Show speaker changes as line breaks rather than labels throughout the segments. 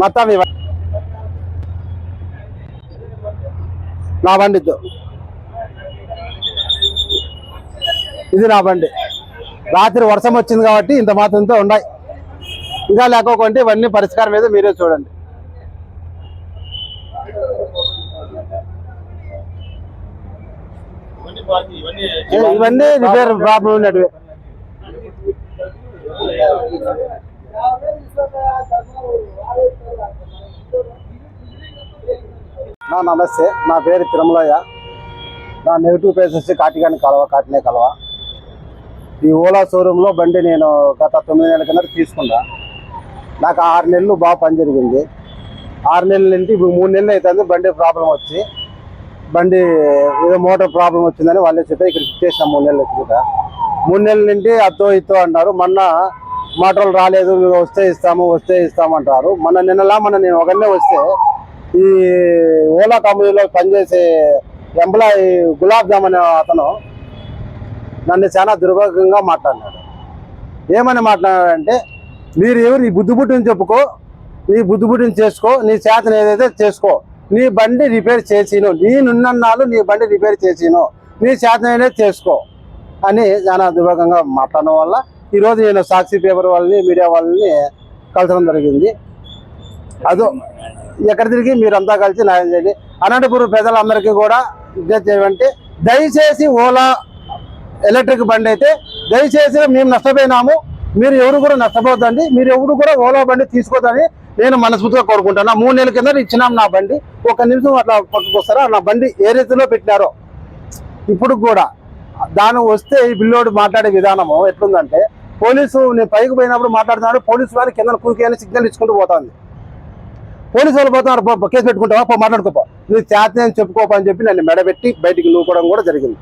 మొత్తం నా బండి ఇది నా బండి. రాత్రి వర్షం వచ్చింది కాబట్టి ఇంత మాత్రంతో ఉన్నాయి. ఇంకా లేకోకుంటే ఇవన్నీ పరిష్కారం ఏదో మీరే చూడండి. ఇవన్నీ రిపేర్ ప్రాబ్లం ఉన్నట్టువే. నా నమస్తే నా పేరు తిరుమలయ్య. నా నెగిటివ్ ప్లేస్ వచ్చి కాటికాని కలవ కాటినే కలవ. ఈ ఓలా షోరూంలో బండి నేను గత తొమ్మిది నెలల కింద తీసుకున్నా. నాకు ఆరు నెలలు బాగా పని జరిగింది. ఆరు నెలల నుండి ఇప్పుడు మూడు నెలలు అవుతుంది బండి ప్రాబ్లం వచ్చి బండి ఏదో మోటార్ ప్రాబ్లం వచ్చిందని వాళ్ళే చెప్పి ఇక్కడ ఇచ్చేసిన మూడు నెలల కింద మూడు నెలల నుండి అత్తో ఇత్తో అన్నారు. మొన్న మాటలు రాలేదు మీరు వస్తే ఇస్తాము వస్తే ఇస్తామంటారు మన నిన్నలా మన నేను ఒకనే వస్తే ఈ ఓలా కంపెనీలో పనిచేసే ఎంప్లాయీ గులాబ్ జామ్ అనే అతను నన్ను చాలా దుర్భాగ్యంగా మాట్లాడినాడు. ఏమని మాట్లాడాడంటే మీరు ఎవరు నీ బుద్ధిబుట్టిని చెప్పుకో నీ బుద్ధిబుట్టిని చేసుకో నీ చేతను ఏదైతే చేసుకో నీ బండి రిపేర్ చేసిను నేనున్నాళ్ళు నీ బండి రిపేర్ చేసిను నీ చేతనైనా చేసుకో అని చాలా దుర్భాగంగా మాట్లాడడం వల్ల ఈరోజు నేను సాక్షి పేపర్ వాళ్ళని మీడియా వాళ్ళని కలసడం జరిగింది. అదో ఎక్కడ తిరిగి మీరంతా కలిసి న్యాయం చేయండి. అనంతపురం ప్రజలందరికీ కూడా విజ్ఞప్తి చేయమంటే దయచేసి ఓలా ఎలక్ట్రిక్ బండి అయితే దయచేసి మేము నష్టపోయినాము. మీరు ఎవరు కూడా నష్టపోద్దండి. మీరు ఎవరు కూడా ఓలా బండి తీసుకోదని నేను మనస్ఫూర్తిగా కోరుకుంటాను మూడు నెలల కింద ఇచ్చినాం నా బండి. ఒక నిమిషం అట్లా పట్టుకొస్తారా నా బండి ఏ రీతిలో పెట్టినారో? ఇప్పుడు కూడా దాని వస్తే ఈ బిల్లోడు మాట్లాడే విధానము ఎట్లుందంటే పోలీసు నేను పైకి పోయినప్పుడు మాట్లాడుతున్నాడు పోలీసు వాళ్ళు కింద కూకి అని సిగ్నల్ ఇచ్చుకుంటూ పోతుంది. పోలీసు వాళ్ళు పోతున్నారు కేసు పెట్టుకుంటావా? పో మాట్లాడుకోపో నువ్వు చేత అని చెప్పుకోపో అని చెప్పి నన్ను మెడబెట్టి బయటికి నూకోవడం కూడా జరిగింది.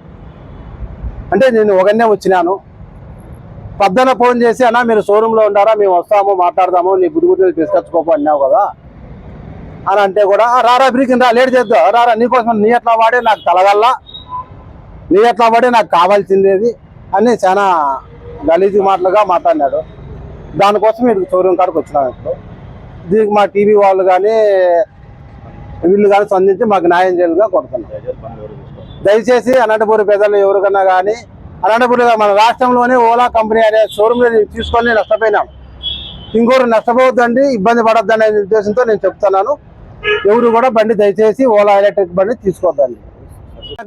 అంటే నేను ఒకనే వచ్చినాను. పద్దన ఫోన్ చేసి అన్నా మీరు షోరూంలో ఉండారా? మేము వస్తాము మాట్లాడదాము నీ బుద్ధి బుద్ధులు తీసుకొచ్చుకోపో అన్నావు కదా. అని అంటే కూడా రారా బ్రీకింగ్ రా లేట్ చేద్దాం. రారా నీకోసం నీ ఎట్లా వాడే నాకు కలగల్లా నీ ఎట్లా వాడే నాకు కావాల్సిందేది? అని చాలా గలీజు మాటలుగా మాట్లాడినాడు. దానికోసం మీరు చౌర్యం కాడికి వచ్చినాం ఇప్పుడు. దీనికి మా టీవీ వాళ్ళు కానీ వీళ్ళు కానీ స్పందించి మాకు న్యాయం చేయాలిగా కొడుతున్నాం దయచేసి అనంతపురం ప్రజలు ఎవరికన్నా కానీ అనంతపురం మన రాష్ట్రంలోనే ఓలా కంపెనీ అనే షోరూమ్ తీసుకొని నష్టపోయినాం. ఇంకోరు నష్టపోవద్దండి ఇబ్బంది పడొద్దని అనే ఉద్దేశంతో నేను చెప్తున్నాను. ఎవరు కూడా బండి దయచేసి ఓలా ఎలక్ట్రిక్ బండి తీసుకోవద్దండి.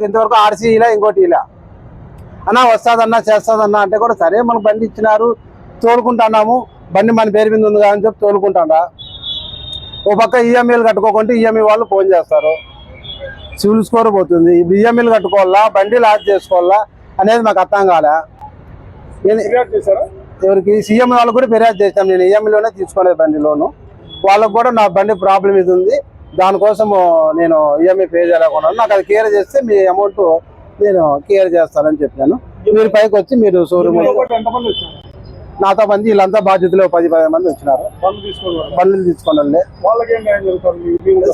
ఇంతవరకు ఆర్సీ ఇలా ఇంకోటి ఇలా. అన్నా వస్తుందన్నా చేస్తుందన్నా అంటే కూడా సరే మనకు బండి ఇచ్చినారు తోలుకుంటున్నాము బండి మన పేరు మీద ఉంది అని చెప్పి తోలుకుంటాడా ఓ పక్క ఈఎంఐలు కట్టుకోకుంటే ఈఎంఐ వాళ్ళు ఫోన్ చేస్తారు. సివిల్ స్కోర్ పోతుంది. ఇప్పుడు ఈఎంఐలు కట్టుకోవాలా బండి లాజ్ చేసుకోవాలా అనేది మాకు అర్థం కాలే. నేను- ఎవరికి? సీఎం వాళ్ళకు కూడా ఫిర్యాదు చేశాం నేను ఈఎంఐలోనే తీసుకునే బండి లోను. వాళ్ళకు కూడా నా బండి ప్రాబ్లం ఇది ఉంది. దానికోసం నేను ఈఎంఐ పే చేయలేకున్నాను నాకు అది క్లియర్ చేస్తే మీ అమౌంట్ నేను క్లియర్ చేస్తానని చెప్పాను మీరు పైకి వచ్చి మీరు షోరూమ్ నాతో మంది వీళ్ళంతా బాధ్యతలు పది పది మంది వచ్చినారు. బండ్లు తీసుకోండి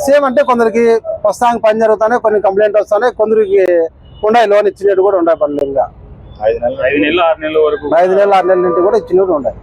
సేమ్ అంటే కొందరికి ప్రస్తుతానికి పని జరుగుతున్నాయి కొన్ని కంప్లైంట్ వస్తున్నాయి కొందరికి ఉన్నాయి లోన్ ఇచ్చినట్టు కూడా ఉన్నాయి పనులు ఇంకా.
ఐదు నెలలు ఐదు నెలలు ఆరు నెలల వరకు.
ఐదు నెలలు ఆరు నెలల నుండి కూడా ఇచ్చినట్టు ఉన్నాయి